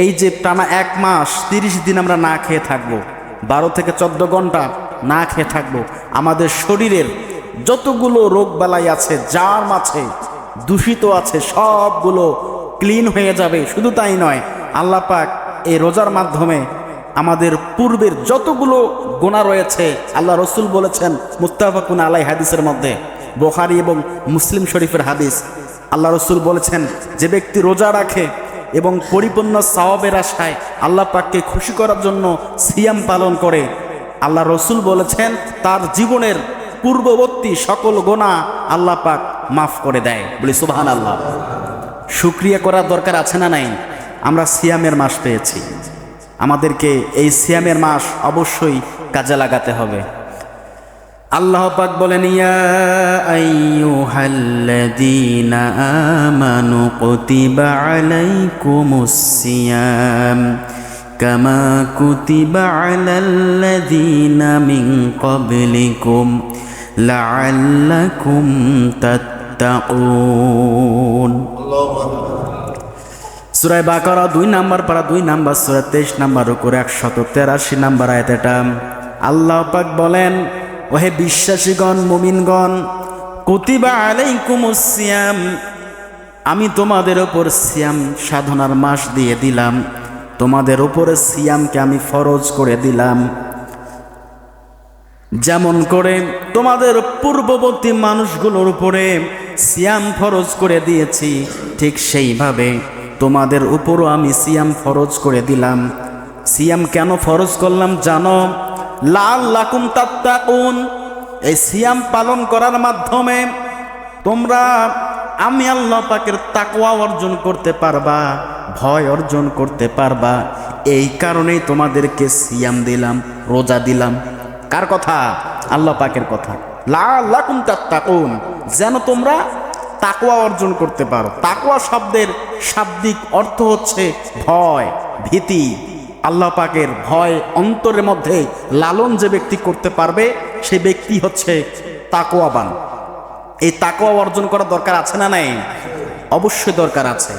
এই যে টানা এক মাস তিরিশ দিন আমরা না খেয়ে থাকব, বারো থেকে চোদ্দ ঘণ্টা না খেয়ে থাকব, আমাদের শরীরের যতগুলো রোগ বালাই আছে যার মাঝে দূষিত আছে, সবগুলো ক্লিন হয়ে যাবে, শুধু তাই নয়, আল্লাহ পাক এই রোজার মাধ্যমে আমাদের পূর্বের যতগুলো গোনা রয়েছে, আল্লাহ রসুল বলেছেন মুস্তাফাকুন আলাই হাদিসের মধ্যে, বোখারি এবং মুসলিম শরীফের হাদিস, আল্লাহ রসুল বলেছেন, যে ব্যক্তি রোজা রাখে এবং পরিপূর্ণ সাওয়াবের আশায় আল্লাহ পাককে খুশি করার জন্য সিয়াম পালন করে। আল্লাহ রসুল বলেছেন, তার জীবনের পূর্ববর্তী সকল গোনা আল্লাহ পাক মাফ করে দেয়। বলি সুবাহান আল্লাহ শুক্রিয়া করার দরকার আছে না নাই? আমরা সিয়ামের মাস পেয়েছি। আমাদেরকে এই সিয়ামের মাস অবশ্যই কাজে লাগাতে হবে। আল্লাহ পাক বলেন, ইয়া আইয়ুহাল্লাযীনা আমানু কুতিবা আলাইকুমুস সিয়াম কামা কুতিবা আলাল্লাযীনা বাকারা দুই নাম্বার পারা দুই নাম্বার সুরা তেইশ নাম্বার করে একশত তেরাশি নাম্বার আয়াত এটা। আল্লাহ পাক বলেন ওহে বিশ্বাসীগণ, মুমিনগণ, কুতিবা আলাইকুমুস সিয়াম। আমি তোমাদের ওপর সিয়াম সাধনার মাস দিয়ে দিলাম। তোমাদের ওপরে সিয়ামকে আমি ফরজ করে দিলাম। যেমন করে তোমাদের পূর্ববর্তী মানুষগুলোর উপরে সিয়াম ফরজ করে দিয়েছি, ঠিক সেইভাবে তোমাদের উপরও আমি সিয়াম ফরজ করে দিলাম। সিয়াম কেন ফরজ করলাম জানো? লাল লাকুম তাত্তাকুন। এই সিয়াম পালন করার মাধ্যমে তোমরা আমি আল্লাহ পাকের তাকওয়া অর্জন করতে পারবা, ভয় অর্জন করতে পারবা। এই কারণেই তোমাদেরকে সিয়াম দিলাম, রোজা দিলাম। কার কথা? আল্লাহ পাকের কথা। লাকুম তাত্তাকুন। যেন তোমরা তাকওয়া অর্জন করতে পারো। তাকওয়া শব্দের শাব্দিক অর্থ হচ্ছে ভয়, ভীতি। আল্লাহ পাকের ভয় অন্তরের মধ্যে লালন যে ব্যক্তি করতে পারবে, সে ব্যক্তি হচ্ছে তাকোয়াবান এই তাকোয়া অর্জন করার দরকার আছে না নাই? অবশ্যই দরকার আছে।